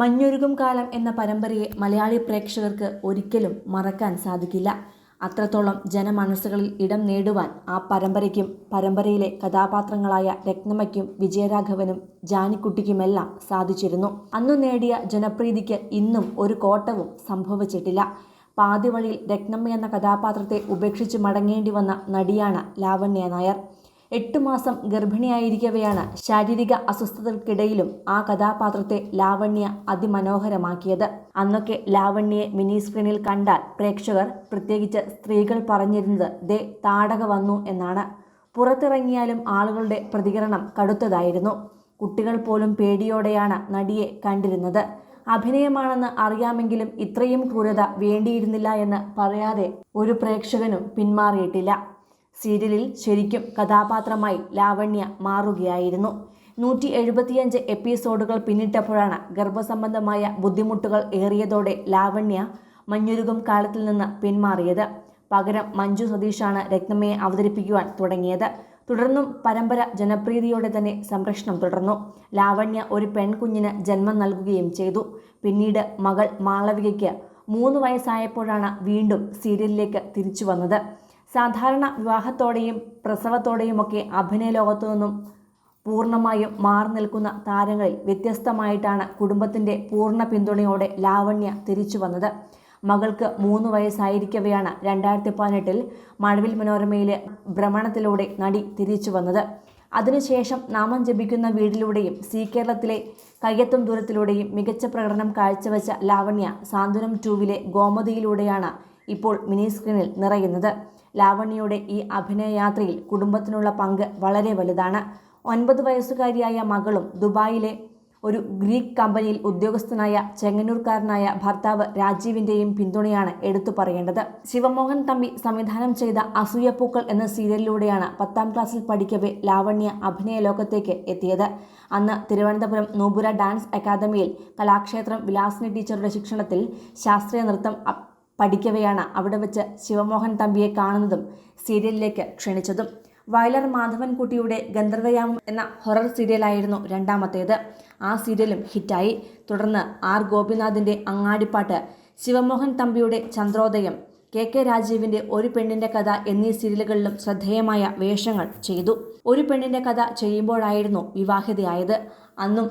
മഞ്ഞൊരുകും കാലം എന്ന പരമ്പരയെ മലയാളി പ്രേക്ഷകർക്ക് ഒരിക്കലും മറക്കാൻ സാധിക്കില്ല. അത്രത്തോളം ജനമനസ്സുകളിൽ ഇടം നേടുവാൻ ആ പരമ്പരയ്ക്കും പരമ്പരയിലെ കഥാപാത്രങ്ങളായ രത്നമ്മയ്ക്കും വിജയരാഘവനും ജാനിക്കുട്ടിക്കുമെല്ലാം സാധിച്ചിരുന്നു. അന്നു നേടിയ ജനപ്രീതിക്ക് ഇന്നും ഒരു കോട്ടവും സംഭവിച്ചിട്ടില്ല. പാതിവഴിയിൽ രത്നമ്മ എന്ന കഥാപാത്രത്തെ ഉപേക്ഷിച്ച് മടങ്ങേണ്ടി വന്ന നടിയാണ് ലാവണ്യ നായർ. എട്ടു മാസം ഗർഭിണിയായിരിക്കവെയാണ് ശാരീരിക അസ്വസ്ഥതകൾക്കിടയിലും ആ കഥാപാത്രത്തെ ലാവണ്യ അതിമനോഹരമാക്കിയത്. അന്നൊക്കെ ലാവണ്യയെ മിനി സ്ക്രീനിൽ കണ്ടാൽ പ്രേക്ഷകർ പ്രത്യേകിച്ച് സ്ത്രീകൾ പറഞ്ഞിരുന്നത് ദേ താടക വന്നു എന്നാണ്. പുറത്തിറങ്ങിയാലും ആളുകളുടെ പ്രതികരണം കടുത്തതായിരുന്നു. കുട്ടികൾ പോലും പേടിയോടെയാണ് നടിയെ കണ്ടിരുന്നത്. അഭിനയമാണെന്ന് അറിയാമെങ്കിലും ഇത്രയും ക്രൂരത വേണ്ടിയിരുന്നില്ല എന്ന് പറയാതെ ഒരു പ്രേക്ഷകനും പിന്മാറിയിട്ടില്ല. സീരിയലിൽ ശരിക്കും കഥാപാത്രമായി ലാവണ്യ മാറുകയായിരുന്നു. നൂറ്റി എഴുപത്തിയഞ്ച് എപ്പിസോഡുകൾ പിന്നിട്ടപ്പോഴാണ് ഗർഭസംബന്ധമായ ബുദ്ധിമുട്ടുകൾ ഏറിയതോടെ ലാവണ്യ മഞ്ഞുരുകും കാലത്തിൽ നിന്ന് പിന്മാറിയത്. പകരം മഞ്ജു സതീഷാണ് രത്നമ്മയെ അവതരിപ്പിക്കുവാൻ തുടങ്ങിയത്. തുടർന്നും പരമ്പര ജനപ്രീതിയോടെ തന്നെ സംരക്ഷണം തുടർന്നു. ലാവണ്യ ഒരു പെൺകുഞ്ഞിന് ജന്മം നൽകുകയും ചെയ്തു. പിന്നീട് മകൾ മാളവികയ്ക്ക് മൂന്ന് വയസ്സായപ്പോഴാണ് വീണ്ടും സീരിയലിലേക്ക് തിരിച്ചു വന്നത്. സാധാരണ വിവാഹത്തോടെയും പ്രസവത്തോടെയുമൊക്കെ അഭിനയ ലോകത്തു നിന്നും പൂർണമായും മാറി നിൽക്കുന്ന താരങ്ങളിൽ വ്യത്യസ്തമായിട്ടാണ് കുടുംബത്തിന്റെ പൂർണ പിന്തുണയോടെ ലാവണ്യ തിരിച്ചു വന്നത്. മകൾക്ക് മൂന്ന് വയസ്സായിരിക്കവെയാണ് രണ്ടായിരത്തി പതിനെട്ടിൽ മഴവിൽ മനോരമയിലെ ഭ്രമണത്തിലൂടെ നടി തിരിച്ചു വന്നത്. അതിനുശേഷം നാമം ജപിക്കുന്ന വീടിലൂടെയും സി കേരളത്തിലെ കയ്യെത്തും ദൂരത്തിലൂടെയും മികച്ച പ്രകടനം കാഴ്ചവെച്ച ലാവണ്യ സാന്ത്വനം ടൂവിലെ ഗോമതിയിലൂടെയാണ് ഇപ്പോൾ മിനി സ്ക്രീനിൽ നിറയുന്നത്. ലാവണ്യയുടെ ഈ അഭിനയയാത്രയിൽ കുടുംബത്തിനുള്ള പങ്ക് വളരെ വലുതാണ്. ഒൻപത് വയസ്സുകാരിയായ മകളും ദുബായിലെ ഒരു ഗ്രീക്ക് കമ്പനിയിൽ ഉദ്യോഗസ്ഥനായ ചെങ്ങന്നൂർക്കാരനായ ഭർത്താവ് രാജീവിന്റെയും പിന്തുണയാണ് എടുത്തു പറയേണ്ടത്. ശിവമോഹൻ തമ്പി സംവിധാനം ചെയ്ത അസൂയപ്പൂക്കൾ എന്ന സീരിയലിലൂടെയാണ് പത്താം ക്ലാസ്സിൽ പഠിക്കവേ ലാവണ്യ അഭിനയ ലോകത്തേക്ക് എത്തിയത്. അന്ന് തിരുവനന്തപുരം നൂപുര ഡാൻസ് അക്കാദമിയിൽ കലാക്ഷേത്രം വിലാസിനി ടീച്ചറുടെ ശിക്ഷണത്തിൽ ശാസ്ത്രീയ നൃത്തം പഠിക്കവെയാണ് അവിടെ വെച്ച് ശിവമോഹൻ തമ്പിയെ കാണുന്നതും സീരിയലിലേക്ക് ക്ഷണിച്ചതും. വയലർ മാധവൻകുട്ടിയുടെ ഗന്ധർവയാമം എന്ന ഹൊറർ സീരിയലായിരുന്നു രണ്ടാമത്തേത്. ആ സീരിയലും ഹിറ്റായി. തുടർന്ന് ആർ ഗോപിനാഥിന്റെ അങ്ങാടിപ്പാട്ട് ശിവമോഹൻ തമ്പിയുടെ ചന്ദ്രോദയം കെ കെ രാജീവിന്റെ ഒരു പെണ്ണിന്റെ കഥ എന്നീ സീരിയലുകളിലും ശ്രദ്ധേയമായ വേഷങ്ങൾ ചെയ്തു. ഒരു പെണ്ണിന്റെ കഥ ചെയ്യുമ്പോഴായിരുന്നു വിവാഹിതയായത്. അന്നും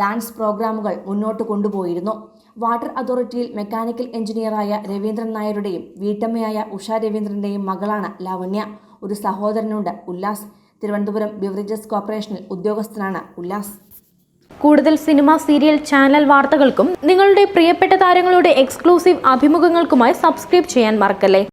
ഡാൻസ് പ്രോഗ്രാമുകൾ മുന്നോട്ട് കൊണ്ടുപോയിരുന്നു. വാട്ടർ അതോറിറ്റിയിൽ മെക്കാനിക്കൽ എഞ്ചിനീയറായ രവീന്ദ്രൻ നായരുടെയും വീട്ടമ്മയായ ഉഷ രവീന്ദ്രന്റെയും മകളാണ് ലാവണ്യ. ഒരു സഹോദരനുണ്ട് ഉല്ലാസ്. തിരുവനന്തപുരം ബിവറേജസ് കോർപ്പറേഷനിൽ ഉദ്യോഗസ്ഥനാണ് ഉല്ലാസ്. കൂടുതൽ സിനിമ സീരിയൽ ചാനൽ വാർത്തകൾക്കും നിങ്ങളുടെ പ്രിയപ്പെട്ട താരങ്ങളുടെ എക്സ്ക്ലൂസീവ് അഭിമുഖങ്ങൾക്കുമായി സബ്സ്ക്രൈബ് ചെയ്യാൻ മറക്കല്ലേ?